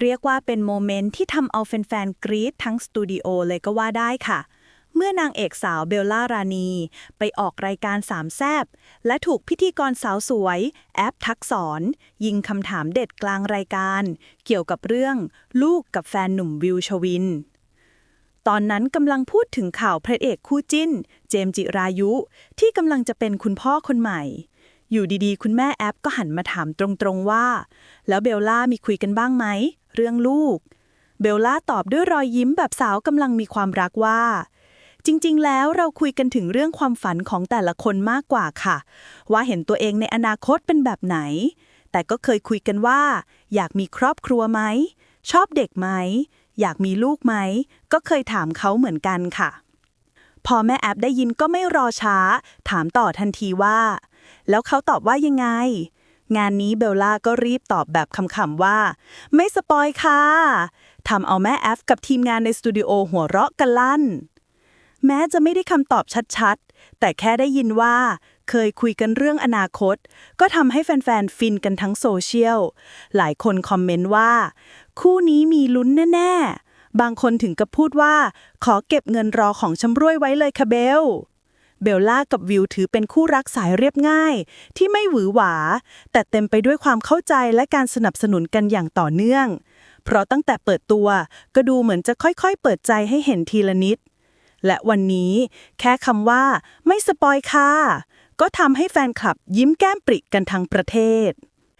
เรียกว่าเป็นโมเมนต์ที่ทำเอาแฟนๆ กรี๊ดทั้งสตูดิโอเลยก็ว่าได้ค่ะ เมื่อนางเอกสาวเบลล่ารานี ไปออกรายการสามแซบและถูกพิธีกรสาวสวย แอปทักษร ยิงคำถามเด็ดกลางรายการ เกี่ยวกับเรื่อง ลูกกับแฟนหนุ่มวิวชวิน ตอนนั้นกำลังพูดถึงข่าวพระเอกคู่จิ้น เจมจิรายุ ที่กำลังจะเป็นคุณพ่อคนใหม่อยู่ดีๆ คุณแม่แอปก็หันมาถามตรงๆว่า แล้วเบลล่ามีคุยกันบ้างไหม เรื่องลูก เบลล่าตอบด้วยรอยยิ้มแบบสาวกำลังมีความรักว่า จริงๆ แล้วเราคุยกันถึงเรื่องความฝันของแต่ละคนมากกว่าค่ะ ว่าเห็นตัวเองในอนาคตเป็นแบบไหน แต่ก็เคยคุยกันว่า อยากมีครอบครัวไหม ชอบเด็กไหม อยากมีลูกไหม ก็เคยถามเขาเหมือนกันค่ะ พอแม่แอปได้ยินก็ไม่รอช้า ถามต่อทันทีว่า แล้วเขาตอบว่ายังไง งานนี้เบลล่าก็รีบตอบแบบคำๆว่า ไม่สปอยค่ะทำเอาแม่แอฟกับทีมงานในสตูดิโอหัวเราะกันลั่น แม้จะไม่ได้คำตอบชัดๆ แต่แค่ได้ยินว่าเคยคุยกันเรื่องอนาคต ก็ทำให้แฟนๆ ฟินกันทั้งโซเชียล หลายคนคอมเมนต์ว่า คู่นี้มีลุ้นแน่ ๆ บางคนถึงกับพูดว่า ขอเก็บเงินรอของชำร่วยไว้เลยค่ะเบล เบลล่ากับวิวถือเป็นคู่รักสายเรียบง่าย ที่ไม่หวือหวา แต่เต็มไปด้วยความเข้าใจและการสนับสนุนกันอย่างต่อเนื่อง เพราะตั้งแต่เปิดตัวก็ดูเหมือนจะค่อยๆ เปิดใจให้เห็นทีละนิด และวันนี้แค่คำว่า ไม่สปอยค่ะ ก็ทำให้แฟนคลับยิ้มแก้มปริกันทั้งประเทศ